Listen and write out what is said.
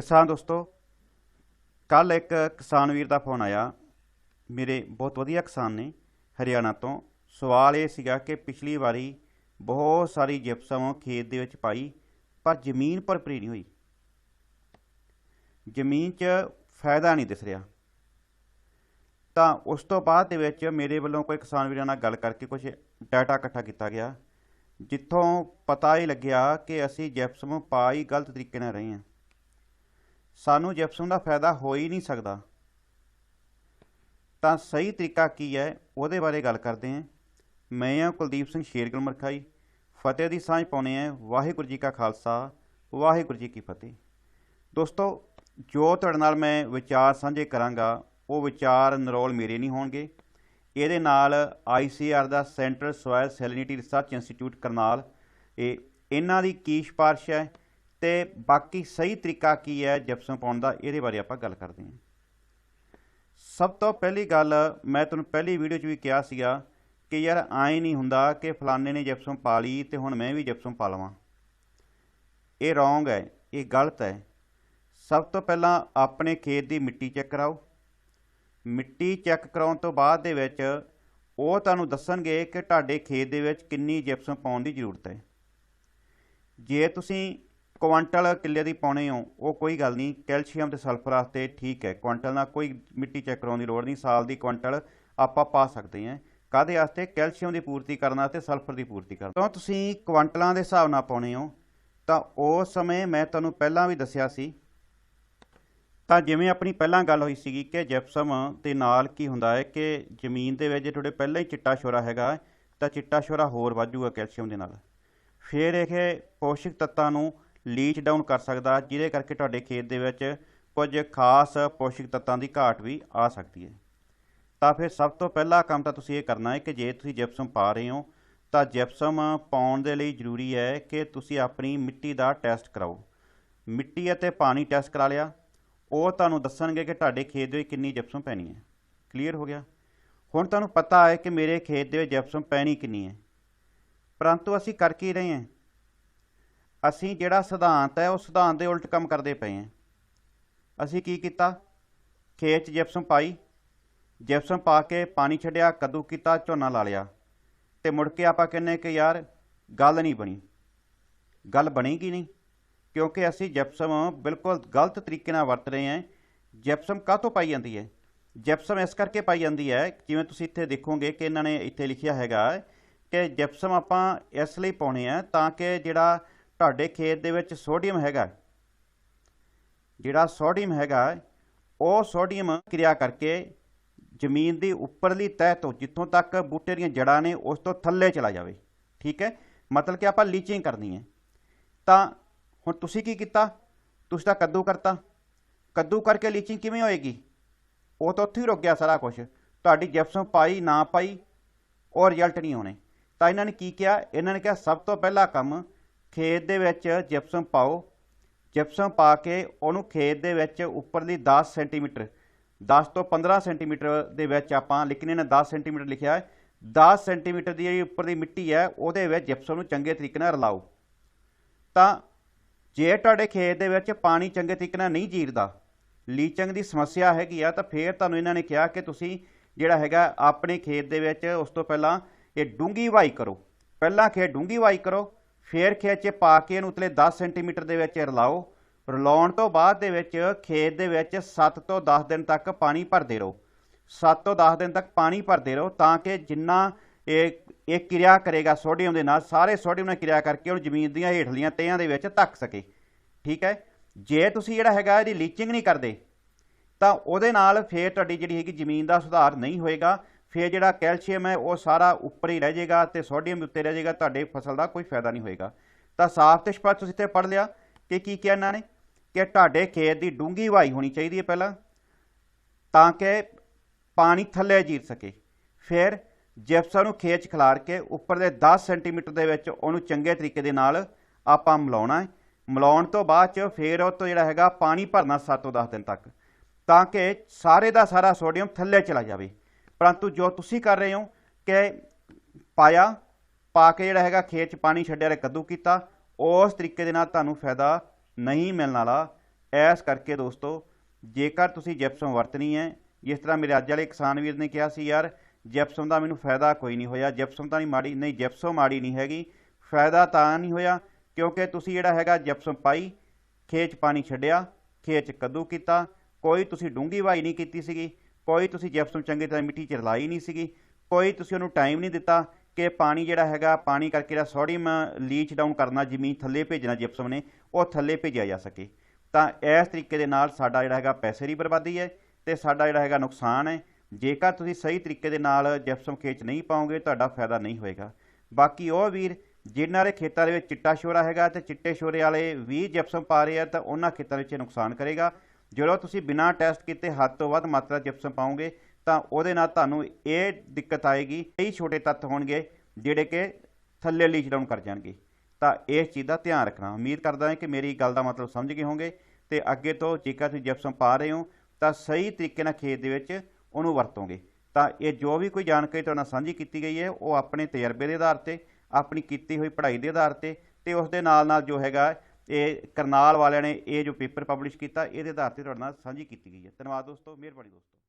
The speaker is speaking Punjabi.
ਕਿਸਾਨ ਦੋਸਤੋ ਕੱਲ ਇੱਕ ਕਿਸਾਨ ਵੀਰ ਦਾ ਫੋਨ ਆਇਆ। ਮੇਰੇ ਬਹੁਤ ਵਧੀਆ ਕਿਸਾਨ ਨੇ ਹਰਿਆਣਾ ਤੋਂ। ਸਵਾਲ ਇਹ ਸੀਗਾ ਕਿ ਪਿਛਲੀ ਵਾਰੀ ਬਹੁਤ ਸਾਰੀ ਜਿਪਸਮ ਖੇਤ ਦੇ ਵਿੱਚ ਪਾਈ, ਪਰ ਜ਼ਮੀਨ ਭਰਪੂਰੀ ਨਹੀਂ ਹੋਈ। ਜ਼ਮੀਨ 'ਚ ਫਾਇਦਾ ਨਹੀਂ ਦਿਸ ਰਿਹਾ। ਤਾਂ ਉਸ ਤੋਂ ਬਾਅਦ ਦੇ ਵਿੱਚ ਮੇਰੇ ਵੱਲੋਂ ਕੋਈ ਕਿਸਾਨ ਵੀਰਾਂ ਨਾਲ ਗੱਲ ਕਰਕੇ ਕੁਝ ਡਾਟਾ ਇਕੱਠਾ ਕੀਤਾ ਗਿਆ, ਜਿੱਥੋਂ ਪਤਾ ਹੀ ਲੱਗਿਆ ਕਿ ਅਸੀਂ ਜਿਪਸਮ ਪਾ ਹੀ ਗਲਤ ਤਰੀਕੇ ਨਾਲ ਰਹੇ ਹਾਂ। ਸਾਨੂੰ ਜਿਪਸਮ ਦਾ ਫਾਇਦਾ ਹੋ ਹੀ ਨਹੀਂ ਸਕਦਾ। ਤਾਂ ਸਹੀ ਤਰੀਕਾ ਕੀ ਹੈ? ਉਹਦੇ ਬਾਰੇ ਗੱਲ ਕਰਦੇ ਹਾਂ। ਮੈਂ ਹਾਂ ਕੁਲਦੀਪ ਸਿੰਘ ਸ਼ੇਰਗਲ ਮਰਖਾਈ। ਫਤਿਹ ਦੀ ਸਾਂਝ ਪਾਉਣੇ ਆ ਵਾਹਿਗੁਰੂ ਜੀ ਕਾ ਖਾਲਸਾ, ਵਾਹਿਗੁਰੂ ਜੀ ਕੀ ਫਤਿਹ। ਦੋਸਤੋ, ਜੋ ਤੁਹਾਡੇ ਨਾਲ ਮੈਂ ਵਿਚਾਰ ਸਾਂਝੇ ਕਰਾਂਗਾ, ਉਹ ਵਿਚਾਰ ਨਰੋਲ ਮੇਰੇ ਨਹੀਂ ਹੋਣਗੇ। ਇਹਦੇ ਨਾਲ ਆਈਸੀਆਰ ਦਾ centre soil salinity research institute Karnal, ਇਹ ਇਹਨਾਂ ਦੀ ਕੀ ਸਿਫਾਰਿਸ਼ ਹੈ? ਤੇ ਬਾਕੀ ਸਹੀ ਤਰੀਕਾ ਕੀ ਹੈ ਜਿਪਸਮ ਪਾਉਣ ਦਾ, ਇਹਦੇ ਬਾਰੇ ਆਪਾਂ ਗੱਲ ਕਰਦੇ ਹਾਂ। ਸਭ ਤੋਂ ਪਹਿਲੀ ਗੱਲ, ਮੈਂ ਤੁਹਾਨੂੰ ਪਹਿਲੀ ਵੀਡੀਓ 'ਚ ਵੀ ਕਿਹਾ ਸੀਗਾ ਕਿ ਯਾਰ ਆਏ ਨਹੀਂ ਹੁੰਦਾ ਕਿ ਫਲਾਣੇ ਨੇ ਜਿਪਸਮ ਪਾ ਲਈ ਤੇ ਹੁਣ ਮੈਂ ਵੀ ਜਿਪਸਮ ਪਾ ਲਵਾਂ। ਇਹ ਰੋਂਗ ਹੈ, ਇਹ ਗਲਤ ਹੈ। ਸਭ ਤੋਂ ਪਹਿਲਾਂ ਆਪਣੇ ਖੇਤ ਦੀ ਮਿੱਟੀ ਚੈੱਕ ਕਰਾਓ। ਮਿੱਟੀ ਚੈੱਕ ਕਰਾਉਣ ਤੋਂ ਬਾਅਦ ਦੇ ਵਿੱਚ ਉਹ ਤੁਹਾਨੂੰ ਦੱਸਣਗੇ ਕਿ ਤੁਹਾਡੇ ਖੇਤ ਦੇ ਵਿੱਚ ਕਿੰਨੀ ਜਿਪਸਮ ਪਾਉਣ ਦੀ ਜ਼ਰੂਰਤ ਹੈ। ਜੇ ਤੁਸੀਂ ਕੁਆਂਟਲ ਕਿੱਲੇ ਦੀ ਪਾਉਣੇ ਹੋ, ਉਹ ਕੋਈ ਗੱਲ ਨਹੀਂ, ਕੈਲਸ਼ੀਅਮ ਤੇ ਸਲਫਰ ਵਾਸਤੇ ਠੀਕ ਹੈ, ਕੁਆਂਟਲ ਨਾਲ ਕੋਈ ਮਿੱਟੀ ਚੈੱਕ ਕਰਾਉਣ ਦੀ ਲੋੜ ਨਹੀਂ, ਸਾਲ ਦੀ ਕੁਆਂਟਲ ਆਪਾਂ ਪਾ ਸਕਦੇ ਹਾਂ। ਕਾਦੇ ਵਾਸਤੇ? ਕੈਲਸ਼ੀਅਮ ਦੀ ਪੂਰਤੀ ਕਰਨ ਵਾਸਤੇ ਸਲਫਰ ਦੀ ਪੂਰਤੀ ਕਰਨ। ਤਾਂ ਤੁਸੀਂ ਕੁਆਂਟਲਾਂ ਦੇ ਹਿਸਾਬ ਨਾਲ ਪਾਉਣੇ ਹੋ। ਤਾਂ ਉਸ ਸਮੇਂ ਮੈਂ ਤੁਹਾਨੂੰ ਪਹਿਲਾਂ ਵੀ ਦੱਸਿਆ ਸੀ। ਤਾਂ ਜਿਵੇਂ ਆਪਣੀ ਪਹਿਲਾਂ ਗੱਲ ਹੋਈ ਸੀਗੀ ਕਿ ਜਿਪਸਮ ਦੇ ਨਾਲ ਕੀ ਹੁੰਦਾ ਹੈ ਕਿ ਜ਼ਮੀਨ ਦੇ ਵਿੱਚ ਜੇ ਤੁਹਾਡੇ ਪਹਿਲਾਂ ਹੀ ਚਿੱਟਾ ਸ਼ੋਰਾ ਹੈਗਾ, ਤਾਂ ਚਿੱਟਾ ਸ਼ੋਰਾ ਹੋਰ ਵਾਜੂਗਾ ਕੈਲਸ਼ੀਅਮ ਦੇ ਨਾਲ। ਫਿਰ ਇਹ ਪੋਸ਼ਕ ਤੱਤਾਂ ਨੂੰ ਲੀਚ ਡਾਊਨ ਕਰ ਸਕਦਾ, ਜਿਹਦੇ ਕਰਕੇ ਤੁਹਾਡੇ ਖੇਤ ਦੇ ਵਿੱਚ ਕੁਝ ਖਾਸ ਪੋਸ਼ਕ ਤੱਤਾਂ ਦੀ ਘਾਟ ਵੀ ਆ ਸਕਦੀ ਹੈ। ਤਾਂ ਫਿਰ ਸਭ ਤੋਂ ਪਹਿਲਾ ਕੰਮ ਤਾਂ ਤੁਸੀਂ ਇਹ ਕਰਨਾ ਹੈ ਕਿ ਜੇ ਤੁਸੀਂ ਜਿਪਸਮ ਪਾ ਰਹੇ ਹੋ, ਤਾਂ ਜਿਪਸਮ ਪਾਉਣ ਦੇ ਲਈ ਜ਼ਰੂਰੀ ਹੈ ਕਿ ਤੁਸੀਂ ਆਪਣੀ ਮਿੱਟੀ ਦਾ ਟੈਸਟ ਕਰਾਓ। ਮਿੱਟੀ ਅਤੇ ਪਾਣੀ ਟੈਸਟ ਕਰਾ ਲਿਆ। ਉਹ ਤੁਹਾਨੂੰ ਦੱਸਣਗੇ ਕਿ ਤੁਹਾਡੇ ਖੇਤ ਦੇ ਵਿੱਚ ਕਿੰਨੀ ਜਿਪਸਮ ਪੈਣੀ ਹੈ। ਕਲੀਅਰ ਹੋ ਗਿਆ? ਹੁਣ ਤੁਹਾਨੂੰ ਪਤਾ ਹੈ ਕਿ ਮੇਰੇ ਖੇਤ ਦੇ ਵਿੱਚ ਜਿਪਸਮ ਪੈਣੀ ਕਿੰਨੀ ਹੈ। ਪਰੰਤੂ ਅਸੀਂ ਕਰ ਕੀ ਰਹੇ ਹਾਂ? ਅਸੀਂ ਜਿਹੜਾ ਸਿਧਾਂਤ ਹੈ, ਉਹ ਸਿਧਾਂਤ ਦੇ ਉਲਟ ਕੰਮ ਕਰਦੇ ਪਏ ਹਾਂ। ਅਸੀਂ ਕੀ ਕੀਤਾ? ਖੇਤ 'ਚ ਜਿਪਸਮ ਪਾਈ ਜਿਪਸਮ ਪਾ ਕੇ ਪਾਣੀ ਛੱਡਿਆ, ਕੱਦੂ ਕੀਤਾ, ਝੋਨਾ ਲਾ ਲਿਆ। ਤੇ ਮੁੜ ਕੇ ਆਪਾਂ ਕਹਿੰਨੇ ਕਿ ਯਾਰ, ਗੱਲ ਨਹੀਂ ਬਣੀ। ਗੱਲ ਬਣੀ ਕਿ ਨਹੀਂ? ਕਿਉਂਕਿ ਅਸੀਂ ਜਿਪਸਮ ਬਿਲਕੁਲ ਗਲਤ ਤਰੀਕੇ ਨਾਲ ਵਰਤ ਰਹੇ ਹਾਂ। ਜਿਪਸਮ ਕਾਹਤੋਂ ਪਾਈ ਜਾਂਦੀ ਹੈ? ਜਿਪਸਮ ਇਸ ਕਰਕੇ ਪਾਈ ਜਾਂਦੀ ਹੈ, ਜਿਵੇਂ ਤੁਸੀਂ ਇੱਥੇ ਦੇਖੋਗੇ ਕਿ ਇਹਨਾਂ ਨੇ ਇੱਥੇ ਲਿਖਿਆ ਹੈਗਾ ਕਿ ਜਿਪਸਮ ਆਪਾਂ ਇਸ ਲਈ ਪਾਉਣੇ ਆ ਤਾਂ ਕਿ ਜਿਹੜਾ ਤੁਹਾਡੇ ਖੇਤ ਦੇ ਵਿੱਚ ਸੋਡੀਅਮ ਹੈਗਾ। ਜਿਹੜਾ ਸੋਡੀਅਮ ਹੈਗਾ, ਉਹ ਸੋਡੀਅਮ ਕਿਰਿਆ ਕਰਕੇ ਜ਼ਮੀਨ ਦੀ ਉੱਪਰਲੀ ਤਹਿ ਤੋਂ ਜਿੱਥੋਂ ਤੱਕ ਬੂਟੇ ਦੀਆਂ ਜੜਾਂ ਨੇ, ਉਸ ਤੋਂ ਥੱਲੇ ਚਲਾ ਜਾਵੇ। ਠੀਕ ਹੈ? ਮਤਲਬ ਕਿ ਆਪਾਂ ਲੀਚਿੰਗ ਕਰਨੀ ਹੈ। ਤਾਂ ਹੁਣ ਤੁਸੀਂ ਕੀ ਕੀਤਾ? ਤੁਸੀਂ ਤਾਂ ਕੱਦੂ ਕਰਤਾ। ਕੱਦੂ ਕਰਕੇ ਲੀਚਿੰਗ ਕਿਵੇਂ ਹੋਏਗੀ? ਉਹ ਤਾਂ ਉੱਥੇ ਹੀ ਰੁਕ ਗਿਆ ਸਾਰਾ ਕੁਝ ਤੁਹਾਡੀ ਜਿਪਸਮ ਪਾਈ, ਨਾ ਪਾਈ, ਉਹ ਰਿਜ਼ਲਟ ਨਹੀਂ ਹੋਣੇ। ਤਾਂ ਇਹਨਾਂ ਨੇ ਕੀ ਕਿਹਾ? ਇਹਨਾਂ ਨੇ ਕਿਹਾ, ਸਭ ਤੋਂ ਪਹਿਲਾ ਕੰਮ ਖੇਤ ਦੇ ਵਿੱਚ ਜਿਪਸਮ ਪਾਓ। ਜਿਪਸਮ ਪਾ ਕੇ ਉਹਨੂੰ ਖੇਤ ਦੇ ਵਿੱਚ ਉੱਪਰਲੀ 10 ਸੈਂਟੀਮੀਟਰ 10 ਤੋਂ 15 ਸੈਂਟੀਮੀਟਰ ਦੇ ਵਿੱਚ ਆਪਾਂ, ਲੇਕਿਨ ਇਹਨੇ 10 ਸੈਂਟੀਮੀਟਰ ਲਿਖਿਆ ਹੈ। 10 ਸੈਂਟੀਮੀਟਰ ਦੀ ਜਿਹੜੀ ਉੱਪਰ ਦੀ ਮਿੱਟੀ ਹੈ, ਉਹਦੇ ਵਿੱਚ ਜਿਪਸਮ ਨੂੰ ਚੰਗੇ ਤਰੀਕੇ ਨਾਲ ਰਲਾਓ। ਤਾਂ ਜੇ ਤੁਹਾਡੇ ਖੇਤ ਦੇ ਵਿੱਚ ਪਾਣੀ ਚੰਗੇ ਤਰੀਕੇ ਨਾਲ ਨਹੀਂ ਜੀਰਦਾ, ਲੀਚਿੰਗ ਦੀ ਸਮੱਸਿਆ ਹੈਗੀ ਆ, ਤਾਂ ਫੇਰ ਤੁਹਾਨੂੰ ਇਹਨਾਂ ਨੇ ਕਿਹਾ ਕਿ ਤੁਸੀਂ ਜਿਹੜਾ ਹੈਗਾ ਆਪਣੇ ਖੇਤ ਦੇ ਵਿੱਚ ਉਸ ਤੋਂ ਪਹਿਲਾਂ ਇਹ ਡੂੰਗੀ ਵਾਈ ਕਰੋ। ਪਹਿਲਾਂ ਖੇਤ ਡੂੰਗੀ ਵਾਈ ਕਰੋ ਫੇਰ ਖੇਤ 'ਚ ਪਾ ਕੇ ਇਹਨੂੰ ਉਤਲੇ 10 ਸੈਂਟੀਮੀਟਰ ਦੇ ਵਿੱਚ ਰਲਾਓ। ਰਲਾਉਣ ਤੋਂ ਬਾਅਦ ਦੇ ਵਿੱਚ ਖੇਤ ਦੇ ਵਿੱਚ 7 ਤੋਂ 10 ਦਿਨ ਤੱਕ ਪਾਣੀ ਭਰਦੇ ਰਹੋ। 7 ਤੋਂ 10 ਦਿਨ ਤੱਕ ਪਾਣੀ ਭਰਦੇ ਰਹੋ ਤਾਂ ਕਿ ਜਿੰਨਾ ਇਹ ਇਹ ਕਿਰਿਆ ਕਰੇਗਾ ਸੋਡੀਅਮ ਦੇ ਨਾਲ, ਸਾਰੇ ਸੋਡੀਅਮ ਨਾਲ ਕਿਰਿਆ ਕਰਕੇ ਉਹਨੂੰ ਜ਼ਮੀਨ ਦੀਆਂ ਹੇਠਲੀਆਂ ਤਹਿਾਂ ਦੇ ਵਿੱਚ ਧੱਕ ਸਕੇ। ਠੀਕ ਹੈ? ਜੇ ਤੁਸੀਂ ਜਿਹੜਾ ਹੈਗਾ ਇਹਦੀ ਲੀਚਿੰਗ ਨਹੀਂ ਕਰਦੇ, ਤਾਂ ਉਹਦੇ ਨਾਲ ਫੇਰ ਤੁਹਾਡੀ ਜਿਹੜੀ ਹੈਗੀ ਜ਼ਮੀਨ ਦਾ ਸੁਧਾਰ ਨਹੀਂ ਹੋਏਗਾ। ਫਿਰ ਜਿਹੜਾ ਕੈਲਸ਼ੀਅਮ ਹੈ, ਉਹ ਸਾਰਾ ਉੱਪਰ ਹੀ ਰਹਿ ਜਾਏਗਾ ਤੇ ਸੋਡੀਅਮ ਉੱਤੇ ਰਹਿ ਜਾਏਗਾ, ਤੁਹਾਡੇ ਫਸਲ ਦਾ ਕੋਈ ਫਾਇਦਾ ਨਹੀਂ ਹੋਏਗਾ। ਤਾਂ ਸਾਫ਼ ਤੇ ਸਪਸ਼ਟ ਤੁਸੀਂ ਇੱਥੇ ਪੜ੍ਹ ਲਿਆ ਕਿ ਕੀ ਕਿਹਾ ਇਹਨਾਂ ਨੇ? ਕਿ ਤੁਹਾਡੇ ਖੇਤ ਦੀ ਡੂੰਗੀ ਵਾਈ ਹੋਣੀ ਚਾਹੀਦੀ ਹੈ ਪਹਿਲਾਂ, ਤਾਂ ਕਿ ਪਾਣੀ ਥੱਲੇ ਜੀਰ ਸਕੇ। ਫਿਰ ਜਿਪਸਮ ਨੂੰ ਖੇਤ 'ਚ ਖਿਲਾਰ ਕੇ ਉੱਪਰ ਦੇ 10 ਸੈਂਟੀਮੀਟਰ ਦੇ ਵਿੱਚ ਉਹਨੂੰ ਚੰਗੇ ਤਰੀਕੇ ਦੇ ਨਾਲ ਆਪਾਂ ਮਿਲਾਉਣਾ ਹੈ। ਮਿਲਾਉਣ ਤੋਂ ਬਾਅਦ 'ਚ ਫਿਰ ਉਹ ਤੋਂ ਜਿਹੜਾ ਹੈਗਾ, ਪਾਣੀ ਭਰਨਾ 7 ਤੋਂ 10 ਦਿਨ ਤੱਕ, ਤਾਂ ਕਿ ਸਾਰੇ ਦਾ ਸਾਰਾ ਸੋਡੀਅਮ ਥੱਲੇ ਚਲਾ ਜਾਵੇ। ਪਰੰਤੂ ਜੋ ਤੁਸੀਂ ਕਰ ਰਹੇ ਹੋ ਕਿ ਪਾਇਆ, ਪਾ ਕੇ ਜਿਹੜਾ ਹੈਗਾ ਖੇਤ 'ਚ ਪਾਣੀ ਛੱਡਿਆ ਰੇ ਕੱਦੂ ਕੀਤਾ, ਉਸ ਤਰੀਕੇ ਦੇ ਨਾਲ ਤੁਹਾਨੂੰ ਫਾਇਦਾ ਨਹੀਂ ਮਿਲਣ ਵਾਲਾ। ਐਸ ਕਰਕੇ ਦੋਸਤੋ, ਜੇਕਰ ਤੁਸੀਂ ਜਿਪਸਮ ਵਰਤਣੀ ਹੈ, ਜਿਸ ਤਰ੍ਹਾਂ ਮੇਰੇ ਅੱਜ ਵਾਲੇ ਕਿਸਾਨ ਵੀਰ ਨੇ ਕਿਹਾ ਸੀ, ਯਾਰ ਜਿਪਸਮ ਦਾ ਮੈਨੂੰ ਫਾਇਦਾ ਕੋਈ ਨਹੀਂ ਹੋਇਆ ਜਿਪਸਮ ਤਾਂ ਨਹੀਂ ਮਾੜੀ, ਨਹੀਂ ਜਿਪਸਮ ਮਾੜੀ ਨਹੀਂ ਹੈਗੀ, ਫਾਇਦਾ ਤਾਂ ਨਹੀਂ ਹੋਇਆ, ਕਿਉਂਕਿ ਤੁਸੀਂ ਜਿਹੜਾ ਹੈਗਾ ਜਿਪਸਮ ਪਾਈ, ਖੇਤ 'ਚ ਪਾਣੀ ਛੱਡਿਆ, ਖੇਤ 'ਚ ਕੱਦੂ ਕੀਤਾ, ਕੋਈ ਤੁਸੀਂ ਡੂੰਗੀ ਵਾਈ ਨਹੀਂ ਕੀਤੀ ਸੀਗੀ ਕੋਈ ਤੁਸੀਂ ਜਿਪਸਮ ਚੰਗੀ ਤਰ੍ਹਾਂ ਮਿੱਟੀ 'ਚ ਰਲਾਈ ਨਹੀਂ ਸੀਗੀ, ਕੋਈ ਤੁਸੀਂ ਉਹਨੂੰ ਟਾਈਮ ਨਹੀਂ ਦਿੱਤਾ ਕਿ ਪਾਣੀ ਜਿਹੜਾ ਹੈਗਾ, ਪਾਣੀ ਕਰਕੇ ਜਿਹੜਾ ਸੋਡੀਅਮ ਲੀਚ ਡਾਊਨ ਕਰਨਾ, ਜ਼ਮੀਨ ਥੱਲੇ ਭੇਜਣਾ ਜਿਪਸਮ ਨੇ, ਉਹ ਥੱਲੇ ਭੇਜਿਆ ਜਾ ਸਕੇ। ਤਾਂ ਇਸ ਤਰੀਕੇ ਦੇ ਨਾਲ ਸਾਡਾ ਜਿਹੜਾ ਹੈਗਾ ਪੈਸੇ ਦੀ ਬਰਬਾਦੀ ਹੈ ਤੇ ਸਾਡਾ ਜਿਹੜਾ ਹੈਗਾ ਨੁਕਸਾਨ ਹੈ। ਜੇਕਰ ਤੁਸੀਂ ਸਹੀ ਤਰੀਕੇ ਦੇ ਨਾਲ ਜਿਪਸਮ ਖੇਤ 'ਚ ਨਹੀਂ ਪਾਓਗੇ, ਤੁਹਾਡਾ ਫਾਇਦਾ ਨਹੀਂ ਹੋਏਗਾ। ਬਾਕੀ ਉਹ ਵੀਰ ਜਿਨ੍ਹਾਂ ਦੇ ਖੇਤਾਂ ਦੇ ਵਿੱਚ ਚਿੱਟਾ ਸ਼ੋਰਾ ਹੈਗਾ ਤੇ ਚਿੱਟੇ ਸ਼ੋਰੇ ਵਾਲੇ ਵੀ ਜਿਪਸਮ ਪਾ ਰਹੇ ਆ, ਤਾਂ ਉਹਨਾਂ ਖੇਤਾਂ ਵਿੱਚ ਇਹ ਨੁਕਸਾਨ ਕਰੇਗਾ। ਜਦੋਂ ਤੁਸੀਂ ਬਿਨਾਂ ਟੈਸਟ ਕੀਤੇ ਹੱਦ ਤੋਂ ਵੱਧ ਮਾਤਰਾ ਜਿਪਸਮ ਪਾਓਗੇ, ਤਾਂ ਉਹਦੇ ਨਾਲ ਤੁਹਾਨੂੰ ਇਹ ਦਿੱਕਤ ਆਏਗੀ, ਕਈ ਛੋਟੇ ਤੱਤ ਹੋਣਗੇ ਜਿਹੜੇ ਕਿ ਥੱਲੇ ਲੀਚ ਡਾਊਨ ਕਰ ਜਾਣਗੇ। ਤਾਂ ਇਸ ਚੀਜ਼ ਦਾ ਧਿਆਨ ਰੱਖਣਾ। ਉਮੀਦ ਕਰਦਾ ਹਾਂ ਕਿ ਮੇਰੀ ਗੱਲ ਦਾ ਮਤਲਬ ਸਮਝ ਗਏ ਹੋਵੋਗੇ ਤੇ ਅੱਗੇ ਤੋਂ ਜੇਕਰ ਤੁਸੀਂ ਜਿਪਸਮ ਪਾ ਰਹੇ ਹੋ, ਤਾਂ ਸਹੀ ਤਰੀਕੇ ਨਾਲ ਖੇਤ ਦੇ ਵਿੱਚ ਉਹਨੂੰ ਵਰਤੋਗੇ। ਤਾਂ ਇਹ ਜੋ ਵੀ ਕੋਈ ਜਾਣਕਾਰੀ ਤੁਹਾਡੇ ਨਾਲ ਸਾਂਝੀ ਕੀਤੀ ਗਈ ਹੈ, ਉਹ ਆਪਣੇ ਤਜਰਬੇ ਦੇ ਆਧਾਰ ਤੇ, ਆਪਣੀ ਕੀਤੀ ਹੋਈ ਪੜ੍ਹਾਈ ਦੇ ਆਧਾਰ ਤੇ ਤੇ ਉਸ ਦੇ ਨਾਲ ਨਾਲ ਜੋ ਹੈਗਾ ਇਹ ਕਰਨਾਲ ਵਾਲਿਆਂ ਨੇ ਇਹ ਜੋ ਪੇਪਰ ਪਬਲਿਸ਼ ਕੀਤਾ, ਇਹਦੇ ਆਧਾਰ ਤੇ ਤੁਹਾਡੇ ਨਾਲ ਸਾਂਝੀ ਕੀਤੀ ਗਈ ਹੈ। ਧੰਨਵਾਦ ਦੋਸਤੋ, ਮਿਹਰਬਾਨੀ ਦੋਸਤੋ।